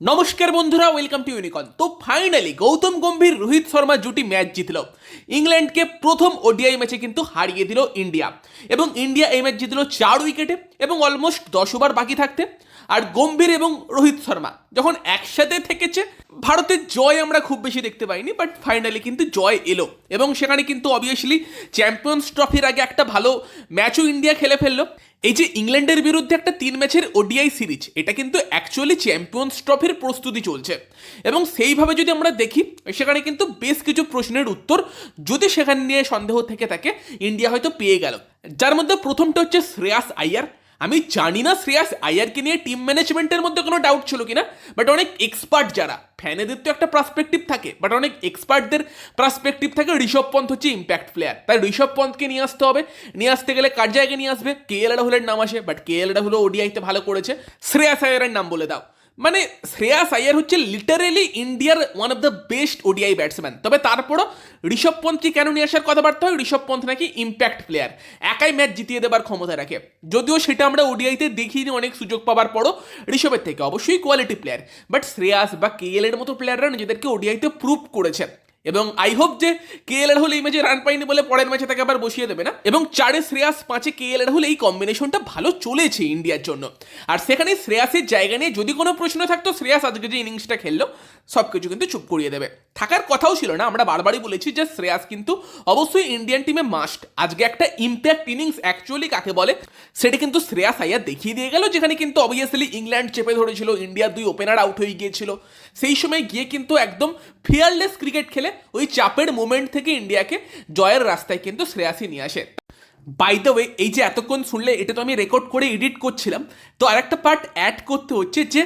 নমস্কার বন্ধুরা welcome to ইউনিকন তো ফাইনালি গৌতম গম্ভীর, রোহিত শর্মা জুটি ম্যাচ জিতল। ইংল্যান্ডকে প্রথম ওডিআই ম্যাচে কিন্তু হারিয়ে দিল ইন্ডিয়া। এবং ইন্ডিয়া এই ম্যাচ জিতল চার উইকেটে এবং অলমোস্ট দশ ওভার বাকি থাকতে। আর গম্ভীর এবং রোহিত শর্মা, যখন একসাথে থেকেছে, ভারতের জয় আমরা খুব বেশি দেখতে পাইনি বাট ফাইনালি কিন্তু জয় এলো। এবং সেখানে কিন্তু অবভিয়াসলি চ্যাম্পিয়ন্স ট্রফির আগে একটা ভালো ম্যাচও ইন্ডিয়া খেলে ফেলল। এই যে ইংল্যান্ডের বিরুদ্ধে একটা তিন ম্যাচের ওডিআই সিরিজ এটা কিন্তু অ্যাকচুয়ালি চ্যাম্পিয়ন্স ট্রফির প্রস্তুতি চলছে। এবং সেইভাবে যদি আমরা দেখি, সেখানে কিন্তু বেশ কিছু প্রশ্নের উত্তর যদি সেখানে নিয়ে সন্দেহ থেকে থাকে ইন্ডিয়া হয়তো পেয়ে গেল। যার মধ্যে প্রথমটা হচ্ছে শ্রেয়াস আইয়ার আমি জানি না শ্রেয়াস আইয়ারকে নিয়ে টিম ম্যানেজমেন্টের মধ্যে কোনো ডাউট ছিল কিনা বাট অনেক এক্সপার্ট যারা ফ্যানেদের তো একটা পার্সপেক্টিভ থাকে বাট অনেক এক্সপার্টদের পার্সপেক্টিভ থাকে ঋষভ পন্থ হচ্ছে ইম্প্যাক্ট প্লেয়ার তাই ঋষভ পন্থকে নিয়ে আসতে হবে, নিয়ে আসতে গেলে কার জায়গায় নিয়ে আসবে? কে এল রাহুলের নাম আসে বাট কে এল রাহুল ওডিআইতে ভালো করেছে। শ্রেয়াস আয়ারের নাম বলে দাও। মানে শ্রেয়াস আইয়ার হচ্ছে লিটারেলি ইন্ডিয়ার one of the best ODI batsman তবে তারপরও ঋষভ পন্থকে কেন নিয়ে আসার কথাবার্তা হয়? ঋষভ পন্থ নাকি ইম্প্যাক্ট প্লেয়ার একাই ম্যাচ জিতিয়ে দেবার ক্ষমতা রাখে। যদিও সেটা আমরা ওডিআইতে দেখিনি অনেক সুযোগ পাবার পরও ঋষভের থেকে। অবশ্যই কোয়ালিটি প্লেয়ার বাট শ্রেয়াস বা কে এল এর মতো প্লেয়াররা নিজেদেরকে ওডিআইতে প্রুভ করেছে। এবং আই হোপ যে কে এল রাহুল এই ম্যাচে রান পাইনি বলে পরের ম্যাচে তাকে আবার বসিয়ে দেবে না। এবং চারে শ্রেয়াস, পাঁচে কে এল রাহুল এই কম্বিনেশনটা ভালো চলেছে ইন্ডিয়ার জন্য। আর সেখানে শ্রেয়াসের জায়গা নিয়ে যদি কোনো প্রশ্ন থাকতো, শ্রেয়াস আজকে যে ইনিংসটা খেললো সব কিছু কিন্তু চুপ করিয়ে দেবে। থাকার কথাও ছিল না, আমরা বারবারই বলেছি যে শ্রেয়াস কিন্তু অবশ্যই ইন্ডিয়ান টিমে মাস্ট আজকে একটা ইম্প্যাক্ট ইনিংস অ্যাকচুয়ালি কাকে বলে, সেটা কিন্তু শ্রেয়াস আইয়ার দেখিয়ে দিয়ে গেল, যেখানে কিন্তু অবভিয়াসলি ইংল্যান্ড চেপে ধরেছিল ইন্ডিয়ার দুই ওপেনার আউট হয়ে গিয়েছিল। সেই সময় গিয়ে কিন্তু একদম ফিয়ারলেস ক্রিকেট খেলে, ওই চাপের মোমেন্ট থেকে ইন্ডিয়াকে জয়ের রাস্তায় কিন্তু শ্রেয়াসই নিয়ে আসে। বাই দ্য ওয়ে এই যে এতক্ষণ শুনলে, এটা তো আমি রেকর্ড করে এডিট করছিলাম। তো আরেকটা পার্ট অ্যাড করতে হচ্ছে যে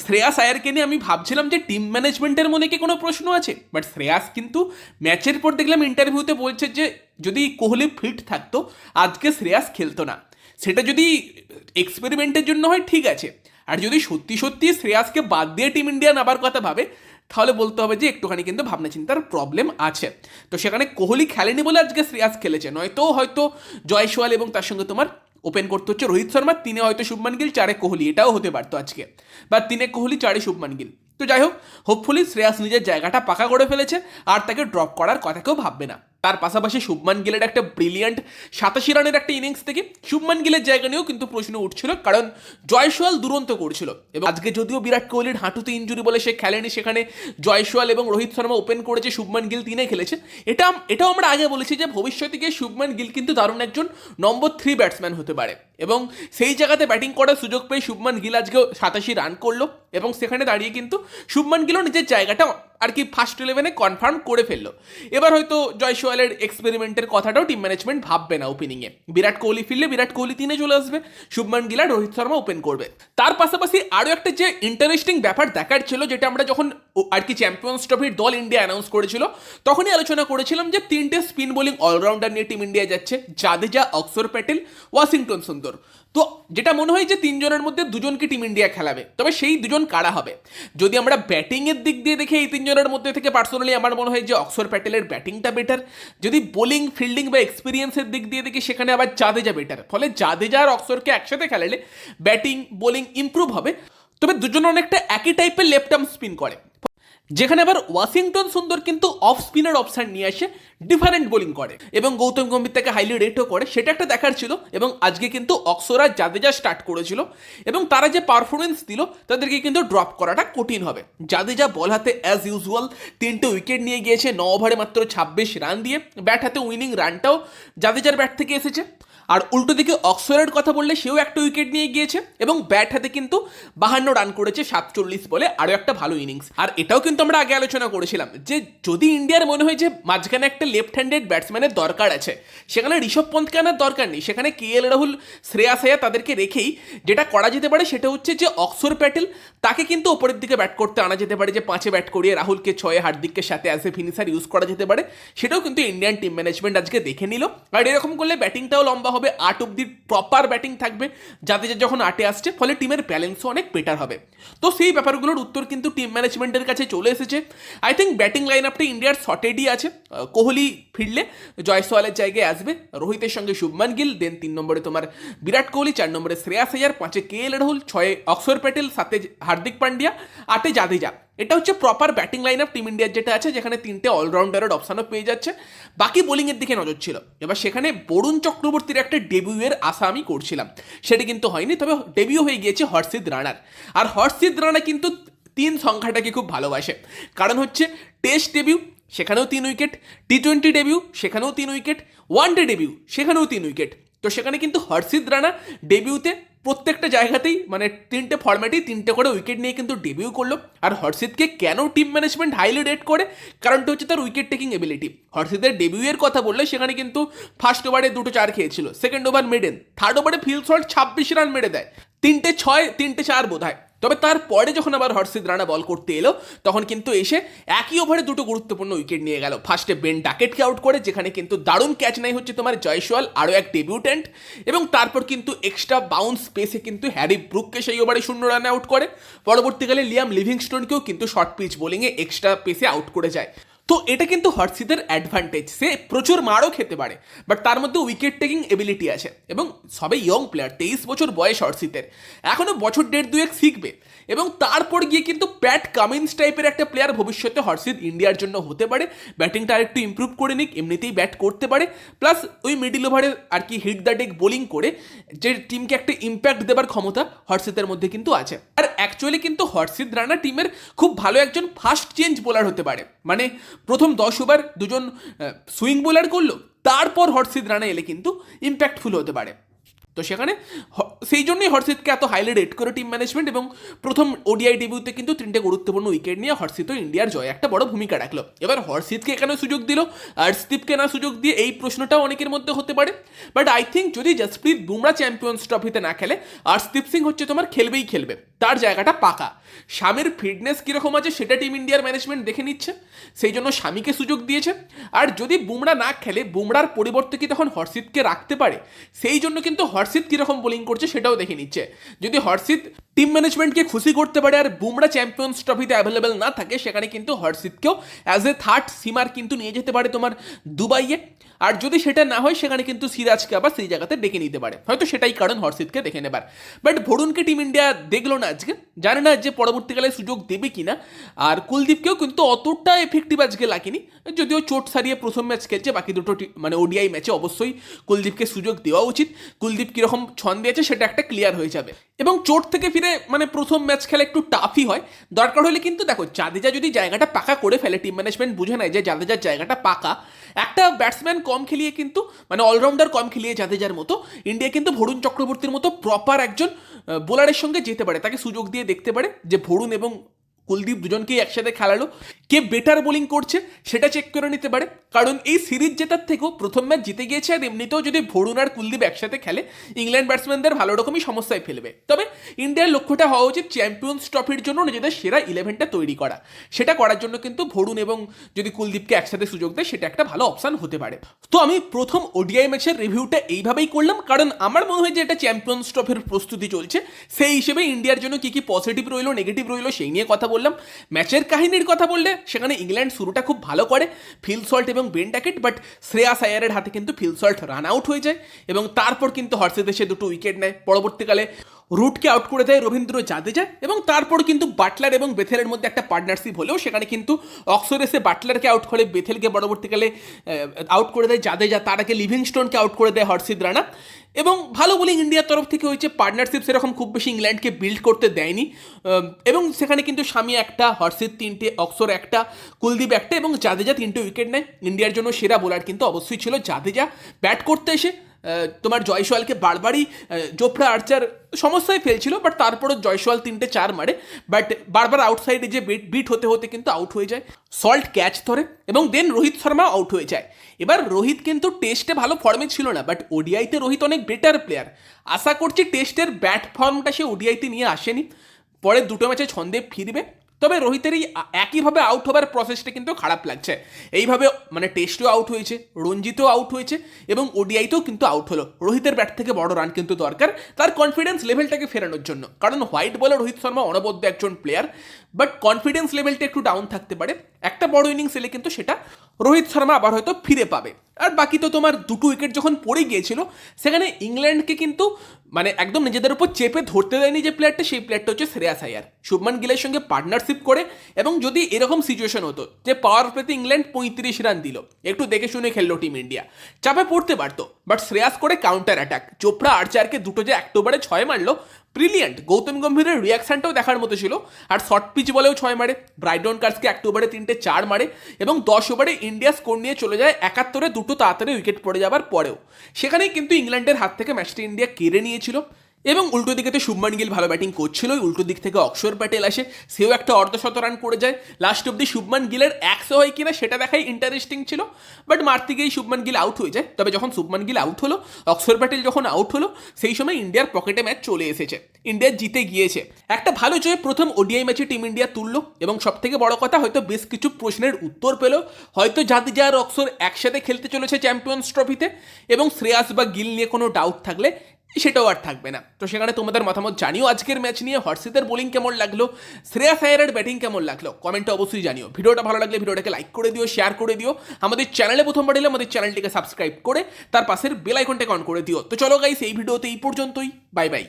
শ্রেয়াস আয়ারকে নিয়ে আমি ভাবছিলাম যে টিম ম্যানেজমেন্টের মনে কি কোনো প্রশ্ন আছে? বাট শ্রেয়াস কিন্তু ম্যাচের পর দেখলাম ইন্টারভিউতে বলছে যে, যদি কোহলি ফিট থাকতো, আজকে শ্রেয়াস খেলতো না। সেটা যদি এক্সপেরিমেন্টের জন্য হয়, ঠিক আছে। আর যদি সত্যি সত্যি শ্রেয়াসকে বাদ দিয়ে টিম ইন্ডিয়া নাবার কথা ভাবে, তাহলে বলতে হবে যে একটুখানি কিন্তু ভাবনা চিন্তার প্রবলেম আছে। তো সেখানে কোহলি খেলেনি বলে আজকে শ্রেয়াস খেলেছে। নয়তো হয়তো জয়সওয়াল এবং তার সঙ্গে তোমার ওপেন করতে হচ্ছে। রোহিত শর্মা, তিনে হয়তো শুভমান গিল, চারে কোহলি। এটাও হতে পারতো আজকে। বা তিনে কোহলি, চারে শুভমান গিল। তো যাই হোক হোপফুলি শ্রেয়াস নিজের জায়গাটা পাকা করে ফেলেছে, আর তাকে ড্রপ করার কথা কেউ ভাববে না। তার পাশাপাশি শুভমান গিলের একটা ব্রিলিয়ান্ট সাতাশি রানের একটা ইনিংস থেকে শুভমান গিলের জায়গা নিয়েও কিন্তু প্রশ্ন উঠছিল, কারণ জয়সওয়াল দুরন্ত করছিল। এবং আজকে যদিও বিরাট কোহলির হাঁটুতে ইঞ্জুরি বলে সে খেলেনি, সেখানে জয়সওয়াল এবং রোহিত শর্মা ওপেন করেছে, শুভমান গিল তিনে খেলেছে। এটা এটাও আমরা আগে বলেছি যে ভবিষ্যতে গিয়ে শুভমান গিল কিন্তু দারুণ একজন নম্বর থ্রি ব্যাটসম্যান হতে পারে। এবং সেই জায়গাতে ব্যাটিং করার সুযোগ পেয়ে শুভমান গিল আজকেও সাতাশি রান করল এবং সেখানে দাঁড়িয়ে কিন্তু শুভমান গিলও নিজের জায়গাটা আর কি ফার্স্ট ইলেভেনে কনফার্ম করে ফেলল। এবার হয়তো জয়সওয়ালের এক্সপেরিমেন্টের কথাটাও টিম ম্যানেজমেন্ট ভাববে না ওপেনিংয়ে বিরাট কোহলি ফিরলে বিরাট কোহলি তিনে চলে আসবে, শুভমান গিল রোহিত শর্মা ওপেন করবে। তার পাশাপাশি আরও একটা যে ইন্টারেস্টিং ব্যাপার দেখার ছিল, যেটা আমরা যখন আর কি চ্যাম্পিয়ন্স ট্রফির দল ইন্ডিয়া অ্যানাউন্স করেছিল। তখনই আলোচনা করেছিলাম যে তিনটে স্পিন বোলিং অলরাউন্ডার নিয়ে টিম ইন্ডিয়া যাচ্ছে, জাদেজা, অক্সর প্যাটেল, ওয়াশিংটন সুন্দর। তো যেটা মনে হয় যে তিনজনের মধ্যে দুজনকে টিম ইন্ডিয়া খেলাবে? তবে সেই দুজন কারা হবে? যদি আমরা ব্যাটিংয়ের দিক দিয়ে দেখে এই তিনজনের মধ্যে থেকে পার্সোনালি আমার মনে হয় যে অক্সর প্যাটেলের ব্যাটিংটা বেটার যদি বোলিং ফিল্ডিং বা এক্সপিরিয়েন্সের দিক দিয়ে দেখি সেখানে আবার জাদেজা বেটার ফলে জাদেজা আর অক্সরকে একসাথে খেলালে ব্যাটিং বোলিং ইমপ্রুভ হবে। তবে দুজন অনেকটা একই টাইপের লেফট আর্ম স্পিন করে। যেখানে আবার ওয়াশিংটন সুন্দর কিন্তু অফ স্পিনার অপশান নিয়ে আসে ডিফারেন্ট বোলিং করে। এবং গৌতম গম্ভীর তাকে হাইলি রেটও করে। সেটা একটা দেখার ছিল এবং আজকে কিন্তু অক্সরা জাদেজা স্টার্ট করেছিল এবং তারা যে পারফরমেন্স দিল, তাদেরকে কিন্তু ড্রপ করাটা কঠিন হবে। জাদেজা বল হাতে অ্যাজ ইউজুয়াল তিনটে উইকেট নিয়ে গিয়েছে, ন ওভারে মাত্র ছাব্বিশ রান দিয়ে। ব্যাট হাতে উইনিং রানটাও জাদেজার ব্যাট থেকে এসেছে। আর উল্টো দিকে অক্সফোর্ডের কথা বললে সেও একটা উইকেট নিয়ে গিয়েছে এবং ব্যাট হাতে কিন্তু বাহান্ন রান করেছে সাতচল্লিশ বলে আরও একটা ভালো ইনিংস। আর এটাও কিন্তু আমরা আগে আলোচনা করেছিলাম যে যদি ইন্ডিয়ার মনে হয় যে মাঝখানে একটা লেফট হ্যান্ডেড ব্যাটসম্যানের দরকার আছে, সেখানে ঋষভ পন্থকে আনার দরকার নেই? সেখানে কে এল রাহুল, শ্রেয়া আয়া তাদেরকে রেখেই যেটা করা যেতে পারে সেটা হচ্ছে যে অক্সর প্যাটেল তাকে কিন্তু ওপরের দিকে ব্যাট করতে আনা যেতে পারে, যে পাঁচে ব্যাট করিয়ে রাহুলকে ছয়ে হার্দিককে সাথে অ্যাজ এ ফিনিশার ইউজ করা যেতে পারে, সেটাও কিন্তু ইন্ডিয়ান টিম ম্যানেজমেন্ট আজকে দেখে নিল। আর এরকম করলে ব্যাটিংটাও লম্বা হবে আট অব্দি প্রপার ব্যাটিং থাকবে। যাতে যখন আটে আসছে, ফলে টিমের ব্যালেন্সও অনেক বেটার হবে। তো সেই ব্যাপারগুলোর উত্তর কিন্তু টিম ম্যানেজমেন্টের কাছে চলে এসেছে। আই থিঙ্ক ব্যাটিং লাইন আপটা ইন্ডিয়ার শর্টেডই আছে কোহলি ফিরলে, জয়সওয়ালের জায়গায় আসবে, রোহিতের সঙ্গে শুভমান গিল দেন তিন নম্বরে তোমার বিরাট কোহলি, চার নম্বরে শ্রেয়াস আয়ার, পাঁচে কে এল রাহুল ছয়ে অক্সর প্যাটেল, সাতে হার্দিক পান্ডিয়া, আটে জাদেজা। এটা হচ্ছে proper batting line up team ইন্ডিয়ার যেটা আছে, যেখানে তিনটে অলরাউন্ডারের অপশানও পেয়ে যাচ্ছে। বাকি বোলিংয়ের দিকে নজর ছিল। এবার সেখানে বরুণ চক্রবর্তীর একটা ডেবিউয়ের আশা আমি করছিলাম। সেটি কিন্তু হয়নি, তবে ডেবিউ হয়ে গিয়েছে হর্ষিদ রানার। আর হর্ষিদ রানা কিন্তু তিন সংখ্যাটাকে খুব ভালোবাসে। কারণ হচ্ছে টেস্ট ডেবিউ সেখানেও তিন উইকেট টি টোয়েন্টি ডেবিউ সেখানেও তিন উইকেট ওয়ান ডে ডেবিউ সেখানেও তিন উইকেট তো সেখানে কিন্তু হর্ষিদ রানা ডেবিউতে প্রত্যেকটা জায়গাতেই মানে তিনটে ফর্ম্যাটেই তিনটে করে উইকেট নিয়ে কিন্তু ডেবিউ করল। আর হর্ষিতকে কেন টিম ম্যানেজমেন্ট হাইলি রেট করে? কারণটা হচ্ছে তার উইকেট টেকিং এবিলিটি হর্ষিতের ডেবিউয়ের কথা বললে সেখানে কিন্তু ফার্স্ট ওভারে দুটো চার খেয়েছিল। সেকেন্ড ওভার মেডেন থার্ড ওভারে ফিল শট ছাব্বিশ রান মেরে দেয়। তিনটে ছয়, তিনটে চার বোধ হয় তবে তারপরে যখন আবার হর্ষিদ রানা বল করতে এলো, তখন কিন্তু এসে একই ওভারে দুটো গুরুত্বপূর্ণ উইকেট নিয়ে গেল। ফার্স্টে বেন ডাকেটকে আউট করে, যেখানে কিন্তু দারুণ ক্যাচ নাই হচ্ছে তোমার জয়সওয়াল, আরও এক ডেবিউটেন্ট এবং তারপর কিন্তু এক্সট্রা বাউন্স স্পেসে কিন্তু হ্যারি ব্রুককে সেই ওভারে শূন্য রানে আউট করে। পরবর্তীকালে লিয়াম লিভিংস্টোনকেও কিন্তু শর্ট পিচ বোলিংয়ে এক্সট্রা পেসে আউট করে যায়। তো এটা কিন্তু হর্ষিদের অ্যাডভান্টেজ সে প্রচুর মারও খেতে পারে বাট তার মধ্যে উইকেট টেকিং এবিলিটি আছে, এবং সবে ইয়ং প্লেয়ার তেইশ বছর বয়স হর্ষিতের এখনও বছর দেড় দুয়েক শিখবে। এবং তারপর গিয়ে কিন্তু প্যাট কামিন্স টাইপের একটা প্লেয়ার ভবিষ্যতে হর্ষিত ইন্ডিয়ার জন্য হতে পারে। ব্যাটিংটা আরেকটু ইম্প্রুভ করে নিক, এমনিতেই ব্যাট করতে পারে। প্লাস ওই মিডিল ওভারে আর কি হিট দ্য ডেক বোলিং করে, যে টিমকে একটা ইম্প্যাক্ট দেবার ক্ষমতা হর্ষিতের মধ্যে কিন্তু আছে। আর অ্যাকচুয়ালি কিন্তু হর্ষিত রানা টিমের খুব ভালো একজন ফাস্ট চেঞ্জ বোলার হতে পারে। মানে প্রথম দশ ওভার দুজন সুইং বোলার করল, তারপর হর্ষিত রানা এলে কিন্তু ইম্প্যাক্টফুল হতে পারে। তো সেখানে সেই জন্যই হর্ষিতকে এত হাইলি রেট করে টিম ম্যানেজমেন্ট এবং প্রথম ওডিআই ডেবিউতে কিন্তু তিনটে গুরুত্বপূর্ণ উইকেট নিয়ে হর্ষিত ইন্ডিয়ার জয় একটা বড় ভূমিকা রাখল। এবার হর্ষিতকে এখানে সুযোগ দিল আর্শদীপকে না সুযোগ দিয়ে এই প্রশ্নটাও অনেকের মধ্যে হতে পারে। বাট আই থিঙ্ক যদি জসপ্রীত বুমরা চ্যাম্পিয়ন্স ট্রফিতে না খেলে আর্শদীপ সিং হচ্ছে তোমার খেলবেই খেলবে, তার জায়গাটা পাকা। স্বামীর ফিটনেস কীরকম আছে সেটা টিম ইন্ডিয়ার ম্যানেজমেন্ট দেখে নিচ্ছে। সেই জন্য স্বামীকে সুযোগ দিয়েছে। আর যদি বুমরা না খেলে, বুমরার পরিবর্তে কি তখন হর্ষিতকে রাখতে পারে? সেই জন্য কিন্তু হর্ষিত কীরকম বোলিং করছে সেটাও দেখে নিচ্ছে। যদি হর্ষিত টিম ম্যানেজমেন্টকে খুশি করতে পারে আর বুমরা চ্যাম্পিয়ন্স ট্রফিতে অ্যাভেলেবেল না থাকে, সেখানে কিন্তু হর্ষিতকেও অ্যাজ এ থার্ড সিমার কিন্তু নিয়ে যেতে পারে তোমার দুবাইয়ে। আর যদি সেটা না হয়, সেখানে কিন্তু সিরাজকে আবার সেই জায়গাতে ডেকে নিতে পারে। হয়তো সেটাই কারণ হর্ষিতকে দেখে নেবার। বাট ভরুণকে টিম ইন্ডিয়া দেখল না আজকে। জানে না যে পরবর্তীকালে সুযোগ দেবে কিনা। আর কুলদীপকেও কিন্তু অতটা এফেক্টিভ আজকে লাগেনি। যদিও চোট সারিয়ে প্রথম ম্যাচ খেলছে, বাকি দুটো মানে ওডিআই ম্যাচে অবশ্যই কুলদীপকে সুযোগ দেওয়া উচিত। কুলদীপ কীরকম ছন্দে আছে সেটা একটা ক্লিয়ার হয়ে যাবে। এবং চোট থেকে ফিরে মানে প্রথম ম্যাচ খেলা একটু টাফই হয়। দরকার হলে কিন্তু দেখো, জাদেজা যদি জায়গাটা পাকা করে ফেলে টিম ম্যানেজমেন্ট বুঝে নেয় যে জাদেজার জায়গাটা পাকা, একটা ব্যাটসম্যান কম খেলিয়ে কিন্তু মানে অলরাউন্ডার কম খেলিয়ে জাদেজার মতো ইন্ডিয়া কিন্তু ভরুণ চক্রবর্তীর মতো প্রপার একজন বোলারের সঙ্গে যেতে পারে, তাকে সুযোগ দিয়ে দেখতে পারে যে ভরুণ এবং কুলদীপ দুজনকেই একসাথে খেলালো। কে বেটার বোলিং করছে সেটা চেক করে নিতে পারে। কারণ এই সিরিজ জেতার থেকেও প্রথম ম্যাচ জিতে গিয়েছে আর এমনিতেও যদি ভরুণ আর কুলদীপ একসাথে খেলে ইংল্যান্ড ব্যাটসম্যানদের ভালো রকমই সমস্যায় ফেলবে। তবে ইন্ডিয়ার লক্ষ্যটা হওয়া উচিত চ্যাম্পিয়ন্স ট্রফির জন্য নিজেদের সেরা ইলেভেনটা তৈরি করা। সেটা করার জন্য কিন্তু ভরুণ এবং যদি কুলদীপকে একসাথে সুযোগ দেয়, সেটা একটা ভালো অপশান হতে পারে। তো আমি প্রথম ওডিআই ম্যাচের রিভিউটা এইভাবেই করলাম। কারণ আমার মনে হয় যে এটা চ্যাম্পিয়ন্স ট্রফির প্রস্তুতি চলছে। সেই হিসেবে ইন্ডিয়ার জন্য কি কি পজিটিভ রইল নেগেটিভ রইল, সেই নিয়ে কথা বললাম, ম্যাচের কাহিনীর কথা বললে, সেখানে ইংল্যান্ড শুরুটা খুব ভালো করে ফিলসল্ট এবং বেন ড্যাকেট বাট শ্রেয়াস আয়ারের হাতে কিন্তু ফিলসল্ট রান আউট হয়ে যায় এবং তারপর কিন্তু হর্ষেদেশে দুটো উইকেট নেয়। পরবর্তীকালে রুটকে আউট করে দেয় রবীন্দ্র জাদেজা এবং তারপর কিন্তু বাটলার এবং বেথেলের মধ্যে একটা পার্টনারশিপ হলেও সেখানে কিন্তু অক্সর এসে বাটলারকে আউট করে বেথেলকে পরবর্তীকালে আউট করে দেয় জাদেজা, তার আগে লিভিংস্টোনকে আউট করে দেয় হর্ষিত রানা। এবং ভালো বোলিং ইন্ডিয়ার তরফ থেকে হয়েছে পার্টনারশিপ সেরকম খুব বেশি ইংল্যান্ডকে বিল্ড করতে দেয়নি। এবং সেখানে কিন্তু স্বামী একটা হর্ষিত তিনটে অক্সর একটা, কুলদীপ একটা এবং জাদেজা তিনটে উইকেট নেয়। ইন্ডিয়ার জন্য সেরা বোলার কিন্তু অবশ্যই ছিল জাদেজা। ব্যাট করতে এসে তোমার জয়সওয়ালকে বারবারই জোফরা আর্চার সমস্যায় ফেলছিল বাট তারপরও জয়সওয়াল তিনটে চার মারে বাট বারবার আউটসাইডে যে বিট বিট হতে হতে কিন্তু আউট হয়ে যায়। সল্ট ক্যাচ ধরে, এবং দেন রোহিত শর্মা আউট হয়ে যায়। এবার রোহিত কিন্তু টেস্টে ভালো ফর্মে ছিল না বাট ওডিআইতে রোহিত অনেক বেটার প্লেয়ার আশা করছি টেস্টের ব্যাট ফর্মটা সে ওডিআইতে নিয়ে আসেনি। পরে দুটো ম্যাচে ছন্দে ফিরবে। তবে রোহিতের এই একইভাবে আউট হবার প্রসেসটা কিন্তু খারাপ লাগছে। এইভাবে মানে টেস্টও আউট হয়েছে, রঞ্জিতও আউট হয়েছে এবং ওডিআইতেও কিন্তু আউট হলো। রোহিতের ব্যাট থেকে বড় রান কিন্তু দরকার, তার কনফিডেন্স লেভেলটাকে ফেরানোর জন্য। কারণ হোয়াইট বলে রোহিত শর্মা অনবদ্য একজন প্লেয়ার বাট কনফিডেন্স লেভেলটা একটু ডাউন থাকতে পারে। একটা বড় ইনিংস এলে কিন্তু সেটা রোহিত শর্মা আবার হয়তো ফিরে পাবে। আর বাকি তো তোমার দুটো উইকেট যখন পড়ে গিয়েছিল, সেখানে ইংল্যান্ডকে কিন্তু মানে একদম নিজেদের উপর চেপে ধরতে দেয়নি যে প্লেয়ারটা সেই প্লেয়ারটা হচ্ছে শ্রেয়াস আয়ার। শুভমান গিলের সঙ্গে পার্টনারশিপ করে এবং যদি এরকম সিচুয়েশন হতো যে পাওয়ার প্লেতে ইংল্যান্ড পঁয়ত্রিশ রান দিল, একটু দেখে শুনে খেললো টিম ইন্ডিয়া চাপে পড়তে পারতো বাট শ্রেয়াস করে কাউন্টার অ্যাটাক চোপড়া আর্চারকে দুটো যে একটোবারে ছয় মারলো ব্রিলিয়ান্ট গৌতম গম্ভীরের রিয়াকশনটাও দেখার মতো ছিল, আর শর্ট পিচ বলেও ছয় মারে। ব্রাইডন কার্সকে ওভারে তিনটে চার মারে এবং দশ ওভারে ইন্ডিয়া স্কোর নিয়ে চলে যায় একাত্তরে দুটো তাড়াতাড়ি উইকেট পড়ে যাবার পরেও। সেখানেই কিন্তু ইংল্যান্ডের হাত থেকে ম্যাচটি ইন্ডিয়া কেড়ে নিয়েছিল। এবং উল্টো দিকে তো শুভমান গিল ভালো ব্যাটিং করছিল উল্টো দিক থেকে অক্ষর প্যাটেল আসে, সেও একটা অর্ধশত রান করে যায়। লাস্ট অব্দি শুভমান গিলের একশো হয় কিনা সেটা দেখাই ইন্টারেস্টিং ছিল বাট মারতে গিয়েই শুভমান গিল আউট হয়ে যায়। তবে যখন শুভমান গিল আউট হলো, অক্ষর প্যাটেল যখন আউট হলো, সেই সময় ইন্ডিয়ার পকেটে ম্যাচ চলে এসেছে। ইন্ডিয়া জিতে গিয়েছে। একটা ভালো জয়ে প্রথম ওডিআই ম্যাচে টিম ইন্ডিয়া তুললো, এবং সব থেকে বড় কথা, হয়তো বেশ কিছু প্রশ্নের উত্তর পেল। হয়তো জাদেজা আর অক্ষর একসাথে খেলতে চলেছে চ্যাম্পিয়ন্স ট্রফিতে এবং শ্রেয়াস বা গিল নিয়ে কোনো ডাউট থাকলে সেটাও আর থাকবে না। তো সেখানে তোমাদের মতামত জানিও আজকের ম্যাচ নিয়ে। হর্ষিতের বোলিং কেমন লাগল? শ্রেয়া সায়ারের ব্যাটিং কেমন লাগল? কমেন্টে অবশ্যই জানিও। ভিডিওটা ভালো লাগলে ভিডিওটাকে লাইক করে দিও শেয়ার করে দিও। আমাদের চ্যানেলে প্রথমবার এলে আমাদের চ্যানেলটিকে সাবস্ক্রাইব করে, তার পাশের বেল আইকনটাকে অন করে দিও। তো চলো গাইস এই ভিডিওতে এই পর্যন্তই। Bye bye